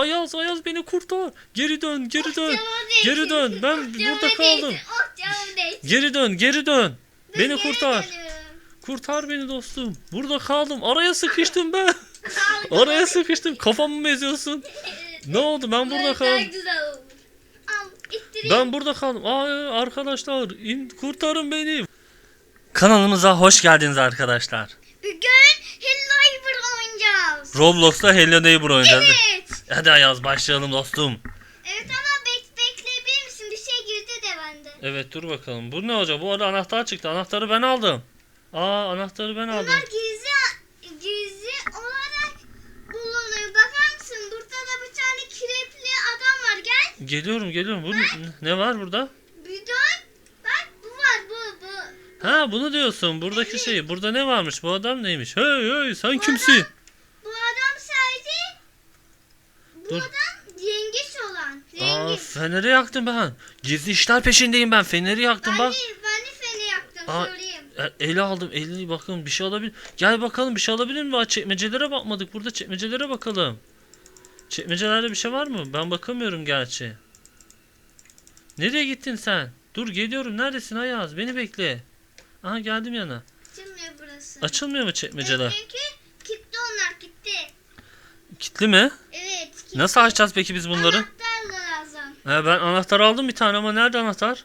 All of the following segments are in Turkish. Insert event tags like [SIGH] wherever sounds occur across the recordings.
Ayaz Ayaz beni kurtar. Geri dön geri dön. Canımı değsin. Geri dön. Ben Oh, burada kaldım. Oh. Geri dön geri dön. Ben Beni kurtar. dönüyorum. Kurtar beni dostum. Burada kaldım. Araya sıkıştım ben. [LAUGHS] Araya sıkıştım. Kafamı mı eziyorsun? [LAUGHS] Ne oldu? Ben burada kaldım. Ben burada kaldım. Aa arkadaşlar in, kurtarın beni. Kanalımıza hoş geldiniz arkadaşlar. Bugün Hello Neighbor oynayacağız. Roblox'ta Hello Neighbor oynayacağız. Evet. Hadi Ayaz başlayalım dostum. Evet ama bek bekleyebilir misin? Bir şey girdi de bende. Evet dur bakalım. Bu ne olacak? Bu arada anahtar çıktı. Anahtarı ben aldım. Aa anahtarı ben aldım. Bunlar gizli gizli olarak bulunuyor. Bakar mısın? Burada da bir tane kirepli adam var. Gel. Geliyorum geliyorum. Bu ne- var burada? Bir dön. Bak bu var bu bu. Ha bunu diyorsun. Buradaki şey. Burada ne varmış? Bu adam neymiş? Hey hey sen kimsin? Bu adam sadece bu Dur. yengeç olan. Aa Rengi. feneri yaktım ben. Gizli işler peşindeyim ben. Feneri yaktım Ben bak. de, ben de feni yaktım Aa, söyleyeyim. E, Eli aldım. Eli bakın bir şey alabilir. Gel bakalım bir şey alabilir mi? Aa, Çekmecelere bakmadık. Burada çekmecelere bakalım. Çekmecelerde bir şey var mı? Ben bakamıyorum gerçi. Nereye gittin sen? Dur geliyorum. Neredesin Ayaz? Beni bekle. Aha geldim yana. Açılmıyor burası. Açılmıyor mu çekmeceler? Evet, çünkü kilitli onlar kilitli. Kitli mi? Evet. Nasıl açacağız peki biz bunları? Anahtar lazım. He, ben anahtar aldım bir tane ama nerede anahtar?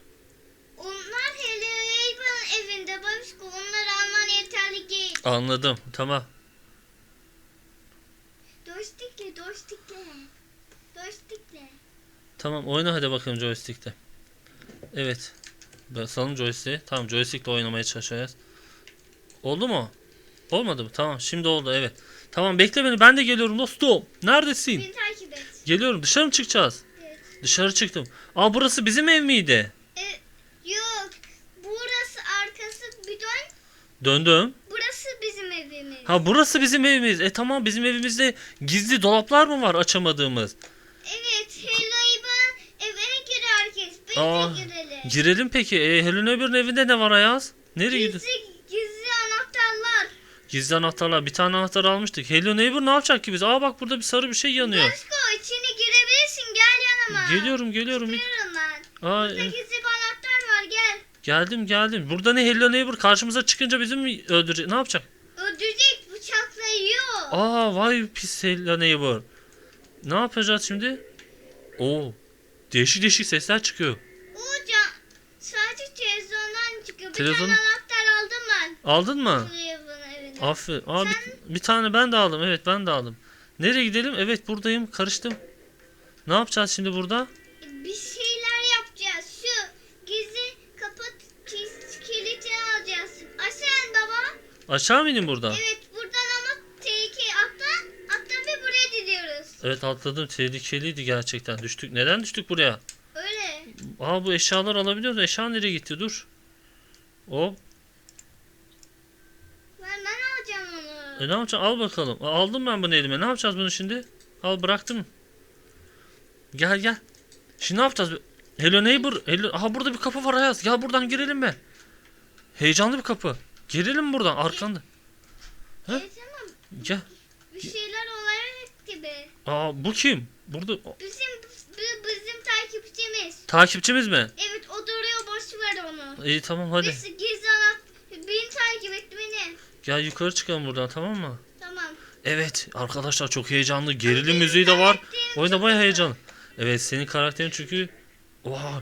Onlar Neighbor'ın evinde babişko. Onları alman yeterli değil. Anladım. Tamam. Joystickle, joystickle. Joystickle. Tamam oyna hadi bakalım joystick'te. Evet. Basalım joystick'e. Tamam joystick'le oynamaya çalışacağız. Oldu mu? Olmadı mı? Tamam şimdi oldu evet. Tamam bekle beni ben de geliyorum dostum. Neredesin? Et. Geliyorum dışarı mı çıkacağız? Evet. Dışarı çıktım. Aa burası bizim ev miydi? Evet. Yok. Burası arkası bir dön. Döndüm. Burası bizim evimiz. Ha burası bizim evimiz. E tamam bizim evimizde gizli dolaplar mı var açamadığımız? Evet. Hello Neighbor'ın evine gir herkes. Biz Aa, de girelim. Girelim peki. E, Helen Öbür'ün evinde ne var Ayaz? Nereye gidiyor? Gizli, gizli anahtarlar. Gizli anahtarlar. Bir tane anahtar almıştık. Hello Neighbor ne yapacak ki biz? Aa bak burada bir sarı bir şey yanıyor. Girebilirsin. Yanıma. Geliyorum geliyorum. Gidiyorum ben. Aa, Burada e, bir anahtar var. Gel. geldim geldim. Burada ne Hello Neighbor karşımıza çıkınca bizim mi öldürecek? Ne yapacak? Öldürecek bıçakla yiyor. Aa vay pis Hello Neighbor. Ne yapacağız şimdi? Oo. Değişik değişik sesler çıkıyor. Hocam sadece televizyondan çıkıyor. Bir Televizyon- tane anahtar aldım ben. Aldın mı? Aferin. Aa, bir, Sen- bir tane ben de aldım. Evet ben de aldım. Nereye gidelim? Evet buradayım. Karıştım. Ne yapacağız şimdi burada? Bir şeyler yapacağız. Şu gizli kiz- kilidi alacağız. Aşağı in baba. Aşağı mı ineyim buradan? Evet buradan ama tehlike atla. Atla ve buraya gidiyoruz. Evet atladım. Tehlikeliydi gerçekten. Düştük. Neden düştük buraya? Öyle. Aa bu eşyalar alabiliyoruz. Eşya nereye gitti? Dur. Hop. Ben, ben alacağım onu. E ne yapacağım? Al bakalım. Aldım ben bunu elime. Ne yapacağız bunu şimdi? Al bıraktım. Gel gel. Şimdi ne yapacağız? Hello neighbor. Hello... Aha burada bir kapı var Ayaz. Gel buradan girelim be. Heyecanlı bir kapı. Girelim buradan arkanda. Evet ama Gel. bir şeyler olarak gibi. Aa bu kim? Burada Bizim bizim takipçimiz. takipçimiz mi? Evet o duruyor boş ver onu. İyi tamam hadi. Biz gizli anahtar. Beni takip et beni. Gel yukarı çıkalım buradan tamam mı? Tamam. Evet arkadaşlar çok heyecanlı. Gerilim müziği de var. Oyunda bayağı heyecanlı. Evet senin karakterin çünkü Oha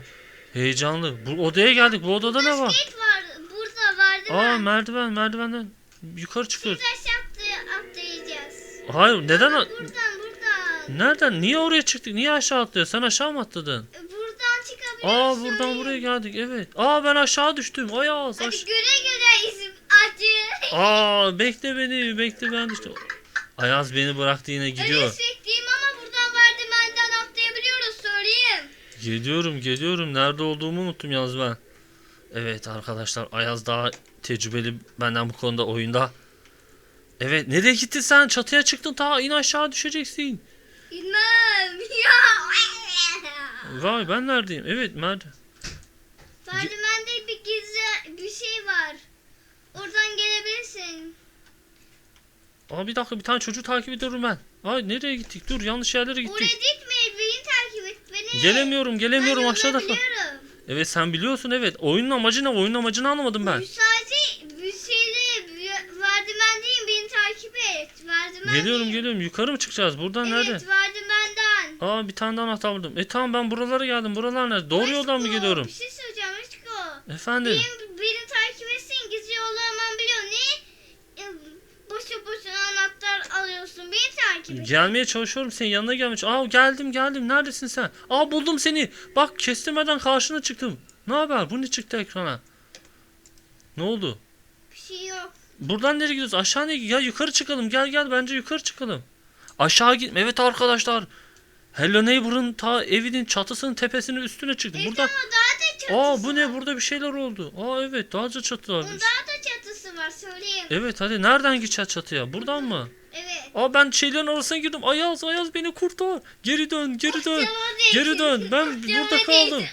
heyecanlı. Bu odaya geldik. Bu odada ne var? Skate var. Burada vardı Aa merdiven merdivenden yukarı çıkıyoruz. Biz aşağı atlı- atlayacağız. Hayır neden? Buradan buradan. Nereden? Niye oraya çıktık? Niye aşağı atlıyor? Sen aşağı mı atladın? Buradan çıkabiliriz. Aa buradan buraya geldik. Evet. Aa ben aşağı düştüm. Ayaz Hadi aş- güle güle isim acı. Aa bekle beni. Bekle ben düştüm. Ayaz beni bıraktı yine gidiyor. Evet Geliyorum geliyorum. Nerede olduğumu unuttum yalnız ben. Evet arkadaşlar Ayaz daha tecrübeli benden bu konuda oyunda. Evet nereye gittin sen? Çatıya çıktın ta in aşağı düşeceksin. Bilmem [LAUGHS] ya. Vay ben neredeyim? Evet merdiven. Merdivende bir gizli bir şey var. Oradan gelebilirsin. Aa bir dakika bir tane çocuğu takip ediyorum ben. Ay nereye gittik? Dur yanlış yerlere Oraya gittik. gitme beni takip et beni. Gelemiyorum gelemiyorum ben aşağıda kal. biliyorum. Evet sen biliyorsun evet. Oyunun amacı ne? Oyunun amacını anlamadım ben. Sadece bir şeyle merdivendeyim beni takip et. Merdivendeyim. Geliyorum geliyorum. Yukarı mı çıkacağız? Buradan nerede? Evet merdivenden. Aa bir tane daha anahtar buldum. E tamam ben buralara geldim. Buralar nerede? Doğru yoldan mı Aşko, geliyorum? Bir şey söyleyeceğim Aşko. Efendim. Benim, beni takip etsin gizli yolu hemen biliyor. Ne? E, Boşu boşuna anahtar alıyorsun. Beni takip et. Gelmeye çalışıyorum senin yanına çalış- Aa geldim geldim. Neredesin sen? Aa buldum seni. Bak kestirmeden karşına çıktım. Ne haber? Bu ne çıktı ekrana? Ne oldu? Bir şey yok. Buradan nereye gidiyoruz? Aşağı ne? Ya yukarı çıkalım. Gel gel bence yukarı çıkalım. Aşağı gitme. Evet arkadaşlar. Hello Neighbor'ın ta evinin çatısının tepesinin üstüne çıktı. Evet Burada daha da Aa bu ne? Burada bir şeyler oldu. Aa evet daha da çatı var. Onun daha da çatısı var söyleyeyim. Evet hadi nereden gideceğiz çatıya? Buradan mı? Evet. Aa ben şeylerin arasına girdim. Ayaz Ayaz beni kurtar. Geri dön geri Oh, dön. Geri dön. Ben canıma burada kaldım.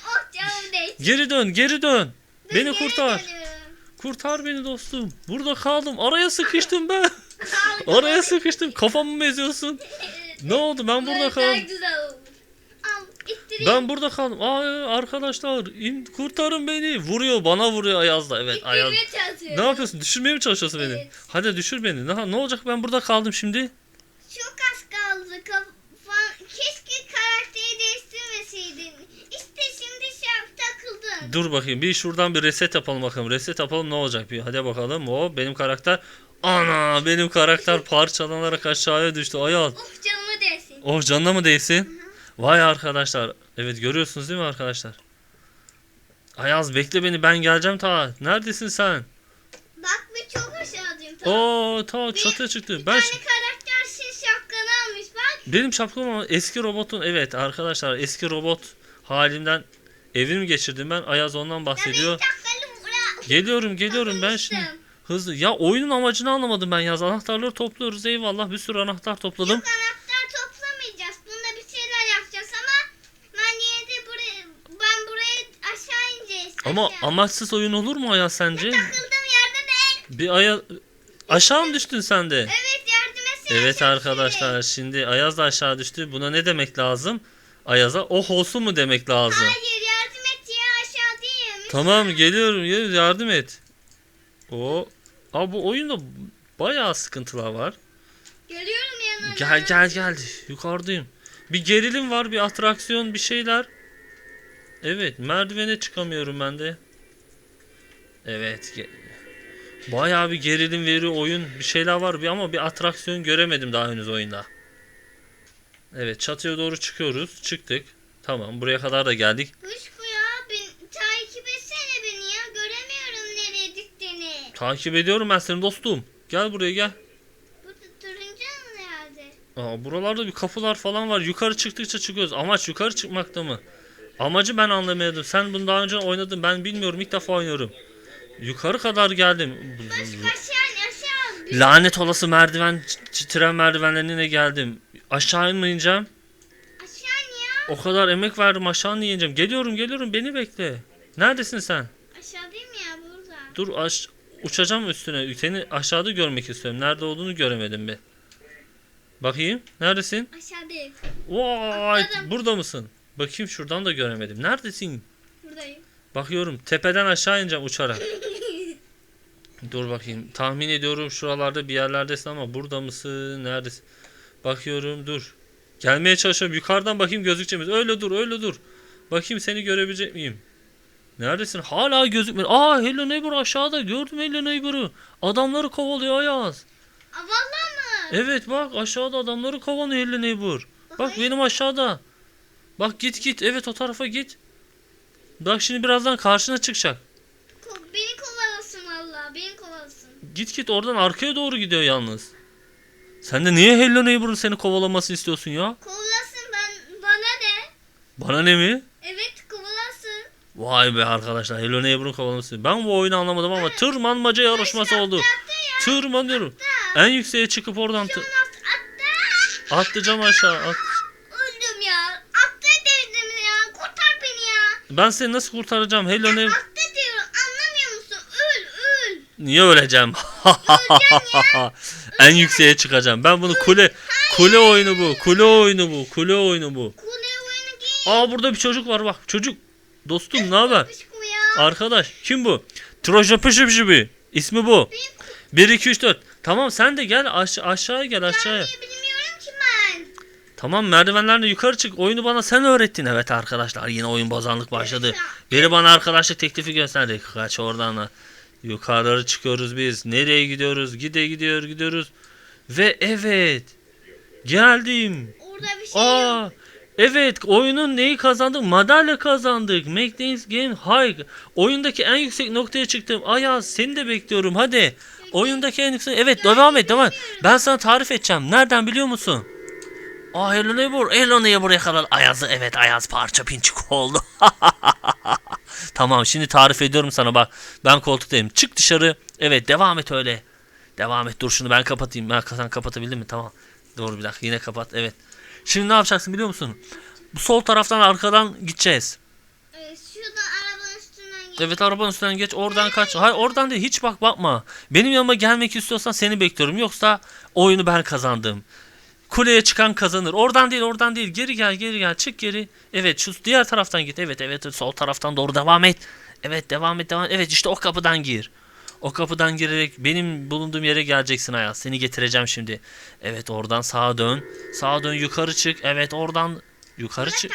değsin. Geri dön geri dön. Beni kurtar. Kurtar beni dostum. Burada kaldım. Araya sıkıştım ben. Araya sıkıştım. Kafamı mı eziyorsun? [LAUGHS] Ne oldu? Ben burada kaldım. güzel oldu. Al ittireyim. Ben burada kaldım. Aa arkadaşlar in, kurtarın beni. Vuruyor bana vuruyor Ayaz da. Evet Ayaz. Ne yapıyorsun? Düşürmeye mi çalışıyorsun beni? Evet. Hadi düşür beni. Ne, ne olacak ben burada kaldım şimdi? Çok az kaldı. Kafan... Keşke karakteri değiştirmeseydin. İşte şimdi yap, takıldın. Dur bakayım bir şuradan bir reset yapalım bakalım. Reset yapalım ne olacak bir hadi bakalım. O benim karakter. Ana benim karakter [LAUGHS] parçalanarak aşağıya düştü. Ayaz. Oh canıma değsin. Oh canına mı değsin? Vay arkadaşlar. Evet görüyorsunuz değil mi arkadaşlar? Ayaz bekle beni ben geleceğim ta. Neredesin sen? Bak bir çok aşağıdayım. Tamam. Oo ta çatıya çıktı. Bir Ben tane karakter şey şapkanı almış bak. benim şapkam ama eski robotun evet arkadaşlar eski robot halimden evrim geçirdim ben. Ayaz ondan bahsediyor. Ben. Geliyorum geliyorum ben şimdi. Hızlı. Ya oyunun amacını anlamadım ben yaz. Anahtarları topluyoruz eyvallah. Bir sürü anahtar topladım. Yok anahtar toplamayacağız. Bunda bir şeyler yapacağız ama ben yine de buraya ben buraya aşağı ineceğiz. Ama amaçsız oyun olur mu Ayaz sence? takıldım yardım et. Bir aya aşağı mı düştün sen de? Evet yardım etsene. Evet arkadaşlar şimdi Ayaz da aşağı düştü. Buna ne demek lazım? Ayaz'a oh olsun mu demek lazım? Hayır yardım et ya aşağı değil. Tamam geliyorum gel yardım et. O Abi bu oyunda bayağı sıkıntılar var. Geliyorum yanına. Gel gel gel yukarıdayım. Bir gerilim var bir atraksiyon bir şeyler. Evet merdivene çıkamıyorum ben de. Evet. Bayağı bir gerilim veriyor oyun. Bir şeyler var bir ama bir atraksiyon göremedim daha henüz oyunda. Evet çatıya doğru çıkıyoruz. Çıktık. Tamam buraya kadar da geldik. Kuşku ya ben, takip etsene beni ya. Göremiyorum nereye gittiğini. Takip ediyorum ben seni dostum. Gel buraya gel. Aa, buralarda bir kapılar falan var. Yukarı çıktıkça çıkıyoruz. Amaç yukarı çıkmakta mı? Amacı ben anlamadım. Sen bunu daha önce oynadın. Ben bilmiyorum. İlk defa oynuyorum. Yukarı kadar geldim. Lanet olası merdiven, tren merdivenlerine geldim. Aşağı mı niye? O kadar emek verdim aşağı mı ineceğim? Geliyorum geliyorum beni bekle. Neredesin sen? Aşağı değil mi ya burada? Dur aş uçacağım üstüne. Seni aşağıda görmek istiyorum. Nerede olduğunu göremedim bir. Bakayım. Neredesin? Aşağı değil. Vay Atladım. burada mısın? Bakayım şuradan da göremedim. Neredesin? Buradayım. Bakıyorum tepeden aşağı ineceğim uçarak. Dur bakayım. Tahmin ediyorum şuralarda bir yerlerdesin ama burada mısın? Neredesin? Bakıyorum dur. Gelmeye çalışıyorum. Yukarıdan bakayım gözükecek misin? Öyle dur öyle dur. Bakayım seni görebilecek miyim? Neredesin? Hala gözükmüyor. Aa Hello Neighbor aşağıda. Gördüm Hello Neighbor'ı. Adamları kovalıyor Ayaz. Aa, Valla mı? Evet bak aşağıda adamları kovalıyor Hello Neighbor. Bak Bakayım. benim aşağıda. Bak git git. Evet o tarafa git. Bak şimdi birazdan karşına çıkacak. Ko- beni kovalasın valla. Beni kovalasın. Git git oradan arkaya doğru gidiyor yalnız. Sen de niye Hello Neighbor'ın seni kovalamasını istiyorsun ya? Kovalasın ben bana ne? Bana ne mi? Evet kovalasın. Vay be arkadaşlar Hello Neighbor'ın kovalaması. Ben bu oyunu anlamadım ama tırmanmaca yarışması oldu. Attı ya. Tırmanıyorum. En yükseğe çıkıp oradan tı- Attı. Attı. atlayacağım aşağı. At. Öldüm ya. Attı dedim ya. Kurtar beni ya. Ben seni nasıl kurtaracağım Hello Neighbor? Attı diyorum. Anlamıyor musun? Öl öl. Niye öleceğim? [LAUGHS] en yükseğe çıkacağım. Ben bunu kule kule oyunu bu. Kule oyunu bu. Kule oyunu bu. Kule oyunu. Aa burada bir çocuk var bak. Çocuk. Dostum ne haber? Arkadaş kim bu? Troja Pışıpşıbi. İsmi bu. 1 2 3 4. Tamam sen de gel aş- aşağıya gel aşağıya. Tamam merdivenlerle yukarı çık. Oyunu bana sen öğrettin. Evet arkadaşlar yine oyun bozanlık başladı. Biri bana arkadaşlık teklifi gösterdi. Kaç oradan da. Yukarıları çıkıyoruz biz. Nereye gidiyoruz? Gide gidiyor gidiyoruz. Ve evet. Geldim. Orada bir şey yok. Aa. Evet oyunun neyi kazandık? Madalya kazandık. Make Game High. Oyundaki en yüksek noktaya çıktım. Ayaz seni de bekliyorum hadi. Oyundaki en yüksek... Evet devam et devam et. Ben sana tarif edeceğim. Nereden biliyor musun? Aa Hello Neighbor. Hello Neighbor'a kadar Ayaz'ı evet Ayaz parça pinçik oldu. [LAUGHS] tamam şimdi tarif ediyorum sana bak. Ben koltuktayım. Çık dışarı. Evet devam et öyle. Devam et dur şunu ben kapatayım. Ben sen kapatabildin mi? Tamam. Doğru bir dakika yine kapat. Evet. Şimdi ne yapacaksın biliyor musun? Bu sol taraftan arkadan gideceğiz. Şurada arabanın üstünden geç. Evet arabanın üstünden geç oradan kaç. Hayır oradan değil hiç bak bakma. Benim yanıma gelmek istiyorsan seni bekliyorum. Yoksa oyunu ben kazandım. Kuleye çıkan kazanır. Oradan değil oradan değil. Geri gel geri gel çık geri. Evet şu diğer taraftan git. Evet evet sol taraftan doğru devam et. Evet devam et devam et. Evet işte o kapıdan gir. O kapıdan girerek benim bulunduğum yere geleceksin Ayaz. Seni getireceğim şimdi. Evet oradan sağa dön. Sağa dön yukarı çık. Evet oradan yukarı çık.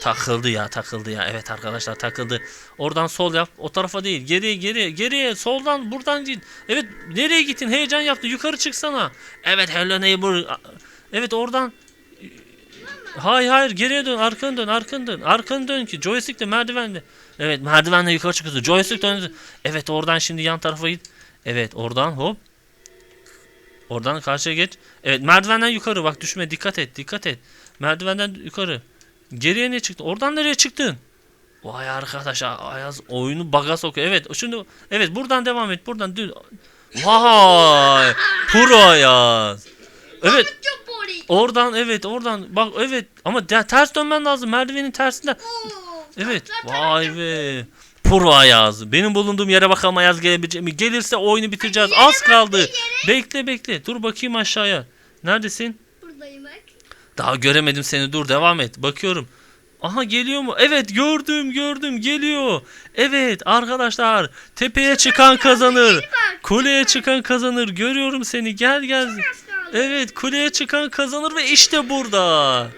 Takıldı ya takıldı ya. Evet arkadaşlar takıldı. Oradan sol yap. O tarafa değil. Geriye geriye geriye. Soldan buradan git. Evet nereye gittin? Heyecan yaptı. Yukarı çıksana. Evet hello neighbor. Evet oradan. Hayır hayır geriye dön arkanı dön arkanı dön arkanı dön ki joystick de merdivenle evet merdivenle yukarı çıkıyorsun joystick dön evet oradan şimdi yan tarafa git. Evet oradan hop. Oradan karşıya geç. Evet merdivenden yukarı bak düşme dikkat et dikkat et. Merdivenden yukarı. Geriye ne çıktı? Oradan nereye çıktın? Vay arkadaş Ayaz oyunu baga sokuyor. Evet şimdi evet buradan devam et buradan vay pro Ayaz. Evet Oradan evet oradan bak evet ama de- ters dönmen lazım merdivenin tersinden. Oo. Evet vay be. Pro Ayaz. Benim bulunduğum yere bakalım Ayaz gelebilecek mi? Gelirse oyunu bitireceğiz. Az kaldı. Bekle bekle. Dur bakayım aşağıya. Neredesin? Buradayım bak. Daha göremedim seni. Dur devam et. Bakıyorum. Aha geliyor mu? Evet gördüm gördüm geliyor. Evet arkadaşlar tepeye çıkan kazanır. Kuleye çıkan kazanır. Görüyorum seni. Gel gel. Kaldı. Evet kuleye çıkan kazanır ve işte burada.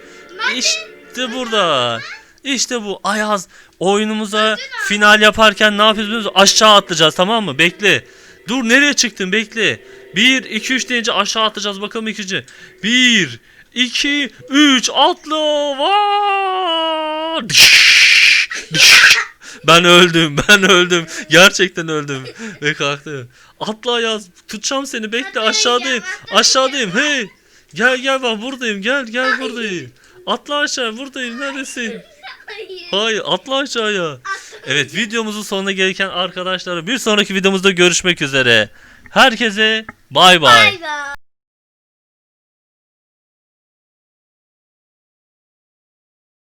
İşte burada. İşte bu Ayaz oyunumuza final yaparken ne yapıyoruz? Aşağı atlayacağız tamam mı? Bekle. Dur nereye çıktın bekle. 1 2 3 deyince aşağı atlayacağız bakalım ikinci. 1 2 3 atla. Vaa! Ben öldüm. [LAUGHS] Ben öldüm. Gerçekten öldüm. Ve kalktım. Atla Ayaz. Tutacağım seni. Bekle aşağıdayım. Aşağıdayım. Hey. Gel gel bak buradayım. Gel gel buradayım. Atla aşağı. Buradayım. Neredesin? Hayır. Atla aşağıya. Evet videomuzun sonuna gelirken arkadaşlar bir sonraki videomuzda görüşmek üzere. Herkese. Bay bay.